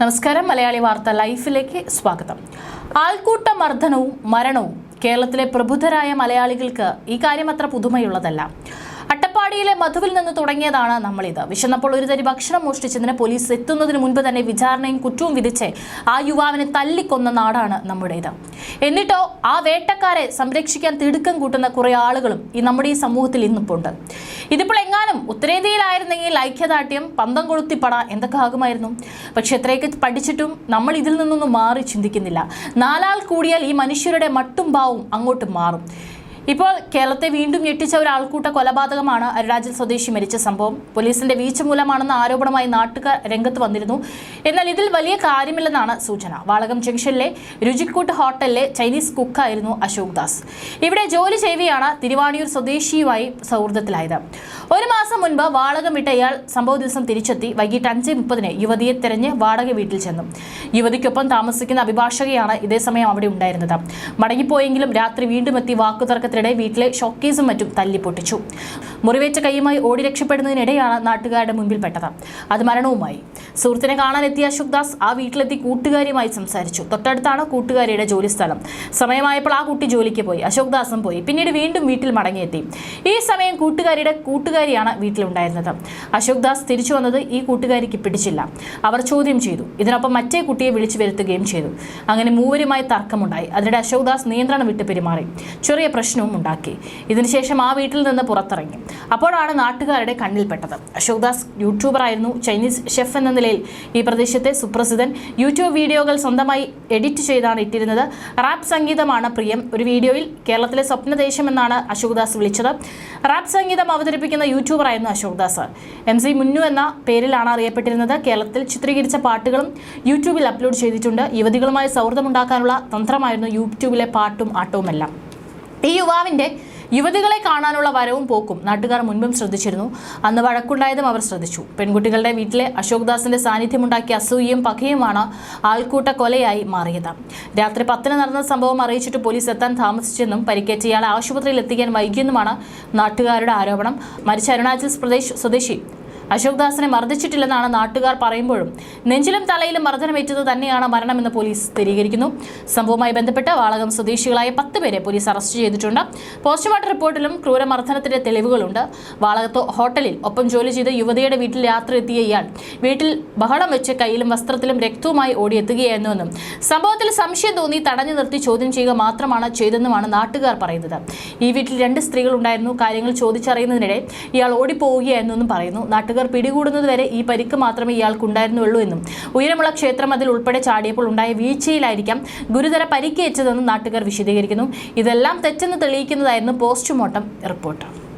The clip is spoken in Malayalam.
നമസ്കാരം. മലയാളി വാർത്ത ലൈഫിലേക്ക് സ്വാഗതം. ആൾക്കൂട്ട മർദ്ദനവും മരണവും കേരളത്തിലെ പ്രബുദ്ധരായ മലയാളികൾക്ക് ഈ കാര്യം അത്ര പുതുമയുള്ളതല്ല. അട്ടപ്പാടിയിലെ മധുവിൽ നിന്ന് തുടങ്ങിയതാണ് നമ്മളിത്. വിശന്നപ്പോൾ ഒരു തരി ഭക്ഷണം മോഷ്ടിച്ചതിന് പോലീസ് എത്തുന്നതിന് മുൻപ് തന്നെ വിചാരണയും കുറ്റവും വിധിച്ച് ആ യുവാവിനെ തല്ലിക്കൊന്ന നാടാണ് നമ്മുടേത്. എന്നിട്ടോ ആ വേട്ടക്കാരെ സംരക്ഷിക്കാൻ തിടുക്കം കൂട്ടുന്ന കുറേ ആളുകളും ഈ നമ്മുടെ ഈ സമൂഹത്തിൽ ഇന്നിപ്പുണ്ട്. ഇതിപ്പോൾ എങ്ങാനും ഉത്തരേന്ത്യയിലായിരുന്നെങ്കിൽ ഐക്യദാർഢ്യം പന്തം കൊളുത്തിപ്പട എന്തൊക്കെ ആകുമായിരുന്നു? പക്ഷെ എത്രയൊക്കെ പഠിച്ചിട്ടും നമ്മൾ ഇതിൽ നിന്നൊന്നും മാറി ചിന്തിക്കുന്നില്ല. നാലാൾ കൂടിയാൽ ഈ മനുഷ്യരുടെ മട്ടും ഭാവവും അങ്ങോട്ട് മാറും. ഇപ്പോൾ കേരളത്തെ വീണ്ടും ഞെട്ടിച്ച ഒരു ആൾക്കൂട്ട കൊലപാതകമാണ് അരുണാചൽ സ്വദേശി മരിച്ച സംഭവം. പോലീസിന്റെ വീഴ്ച മൂലമാണെന്ന ആരോപണമായി നാട്ടുകാർ രംഗത്ത് വന്നിരുന്നു. എന്നാൽ ഇതിൽ വലിയ കാര്യമില്ലെന്നാണ് സൂചന. വാളകം ജംഗ്ഷനിലെ രുചിക്കൂട്ട് ഹോട്ടലിലെ ചൈനീസ് കുക്കായിരുന്നു അശോക് ദാസ്. ഇവിടെ ജോലി ചെയ്യവെയാണ് തിരുവാണിയൂർ സ്വദേശിയുമായി സൗഹൃദത്തിലായത്. മാസം മുൻപ് വാടകം വിട്ട ഇയാൾ സംഭവ ദിവസം തിരിച്ചെത്തി. വൈകിട്ട് അഞ്ച് മുപ്പതിന് യുവതിയെ തെരഞ്ഞ് വാടക വീട്ടിൽ ചെന്നു. യുവതിക്കൊപ്പം താമസിക്കുന്ന അഭിഭാഷകയാണ് ഇതേസമയം അവിടെ ഉണ്ടായിരുന്നത്. മടങ്ങിപ്പോയെങ്കിലും രാത്രി വീണ്ടും എത്തി വാക്കുതർക്കത്തിനിടെ വീട്ടിലെ ഷോക്കേസും മറ്റും തല്ലിപ്പൊട്ടിച്ചു. മുറിവേറ്റ കൈയുമായി ഓടി രക്ഷപ്പെടുന്നതിനിടെയാണ് നാട്ടുകാരുടെ മുൻപിൽപ്പെട്ടത്. അത് മരണവുമായി. സുഹൃത്തിനെ കാണാനെത്തിയ അശോക് ദാസ് ആ വീട്ടിലെത്തി കൂട്ടുകാരിയുമായി സംസാരിച്ചു. തൊട്ടടുത്താണ് കൂട്ടുകാരിയുടെ ജോലിസ്ഥലം. സമയമായപ്പോൾ ആ കുട്ടി ജോലിക്ക് പോയി. അശോക് ദാസും പോയി. പിന്നീട് വീണ്ടും വീട്ടിൽ മടങ്ങിയെത്തി. ഈ സമയം കൂട്ടുകാരിയുടെ കൂട്ടുകാരിയാണ് വീട്ടിലുണ്ടായിരുന്നത്. അശോക് ദാസ് തിരിച്ചു വന്നത് ഈ കൂട്ടുകാരിക്ക് പിടിച്ചില്ല. അവർ ചോദ്യം ചെയ്തു. ഇതിനൊപ്പം മറ്റേ കുട്ടിയെ വിളിച്ചു വരുത്തുകയും ചെയ്തു. അങ്ങനെ മൂവരുമായി തർക്കമുണ്ടായി. അതിനിടെ അശോക് ദാസ് നിയന്ത്രണം വിട്ട് പെരുമാറി. ചെറിയ പ്രശ്നവും ഉണ്ടാക്കി. ഇതിനുശേഷം ആ വീട്ടിൽ നിന്ന് പുറത്തിറങ്ങി. അപ്പോഴാണ് നാട്ടുകാരുടെ കണ്ണിൽപ്പെട്ടത്. അശോക് ദാസ് യൂട്യൂബറായിരുന്നു ചൈനീസ് ഷെഫ് എന്ന നിലയിൽ ഈ പ്രദേശത്തെ സുപ്രസിദ്ധൻ. യൂട്യൂബ് വീഡിയോകൾ സ്വന്തമായി എഡിറ്റ് ചെയ്താണ് ഇട്ടിരുന്നത്. റാപ്പ് സംഗീതമാണ് പ്രിയം. ഒരു വീഡിയോയിൽ കേരളത്തിലെ സ്വപ്നദേശം എന്നാണ് അശോക് ദാസ് വിളിച്ചത്. റാപ്പ് സംഗീതം അവതരിപ്പിക്കുന്ന യൂട്യൂബറായിരുന്നു അശോക് ദാസ്. എം സി മുന്നു എന്ന പേരിലാണ് അറിയപ്പെട്ടിരുന്നത്. കേരളത്തിൽ ചിത്രീകരിച്ച പാട്ടുകളും യൂട്യൂബിൽ അപ്ലോഡ് ചെയ്തിട്ടുണ്ട്. യുവതികളുമായി സൗഹൃദമുണ്ടാക്കാനുള്ള തന്ത്രമായിരുന്നു യൂട്യൂബിലെ പാട്ടും ആട്ടവുമെല്ലാം. ഈ യുവാവിന്റെ യുവതികളെ കാണാനുള്ള വരവും പോക്കും നാട്ടുകാർ മുൻപും ശ്രദ്ധിച്ചിരുന്നു. അന്ന് വഴക്കുണ്ടായതും അവർ ശ്രദ്ധിച്ചു. പെൺകുട്ടികളുടെ വീട്ടിലെ അശോക് ദാസിന്റെ സാന്നിധ്യമുണ്ടാക്കിയ അസൂയയും പകയുമാണ് ആൾക്കൂട്ട കൊലയായി മാറിയത്. രാത്രി പത്തിന് നടന്ന സംഭവം അറിയിച്ചിട്ട് പോലീസ് എത്താൻ താമസിച്ചെന്നും പരിക്കേറ്റ ഇയാളെ ആശുപത്രിയിൽ എത്തിക്കാൻ വൈകിയെന്നുമാണ് നാട്ടുകാരുടെ ആരോപണം. മരിച്ച അരുണാചൽ പ്രദേശ് സ്വദേശി അശോക് ദാസിനെ മർദ്ദിച്ചിട്ടില്ലെന്നാണ് നാട്ടുകാർ പറയുമ്പോഴും നെഞ്ചിലും തലയിലും മർദ്ദനമേറ്റത് തന്നെയാണ് മരണമെന്ന് പോലീസ് സ്ഥിരീകരിക്കുന്നു. സംഭവവുമായി ബന്ധപ്പെട്ട് വാളകം സ്വദേശികളായ പത്ത് പേരെ പോലീസ് അറസ്റ്റ് ചെയ്തിട്ടുണ്ട്. പോസ്റ്റ്മോർട്ടം റിപ്പോർട്ടിലും ക്രൂരമർദ്ദനത്തിന്റെ തെളിവുകളുണ്ട്. വാളകത്ത് ഹോട്ടലിൽ ഒപ്പം ജോലി ചെയ്ത് യുവതിയുടെ വീട്ടിൽ യാത്ര എത്തിയ ഇയാൾ വീട്ടിൽ ബഹളം വെച്ച് കയ്യിലും വസ്ത്രത്തിലും രക്തവുമായി ഓടിയെത്തുകയായിരുന്നുവെന്നും സംഭവത്തിൽ സംശയം തോന്നി തടഞ്ഞു നിർത്തി ചോദ്യം ചെയ്യുക മാത്രമാണ് ചെയ്തെന്നുമാണ് നാട്ടുകാർ പറയുന്നത്. ഈ വീട്ടിൽ രണ്ട് സ്ത്രീകൾ ഉണ്ടായിരുന്നു. കാര്യങ്ങൾ ചോദിച്ചറിയുന്നതിനിടെ ഇയാൾ ഓടിപ്പോവുകയായിരുന്നു എന്നും പറയുന്നു. നാട്ടുകാർ പിടികൂടുന്നതുവരെ ഈ പരിക്ക് മാത്രമേ ഇയാൾക്കുണ്ടായിരുന്നുള്ളൂ എന്നും. ഉയരമുള്ള ക്ഷേത്രം അതിൽ ഉൾപ്പെടെ ചാടിയപ്പോൾ ഉണ്ടായ വീഴ്ചയിലായിരിക്കാം ഗുരുതര പരിക്കേറ്റതെന്നും നാട്ടുകാർ വിശദീകരിക്കുന്നു. ഇതെല്ലാം തെറ്റെന്ന് തെളിയിക്കുന്നതായിരുന്നു പോസ്റ്റ്മോർട്ടം റിപ്പോർട്ട്.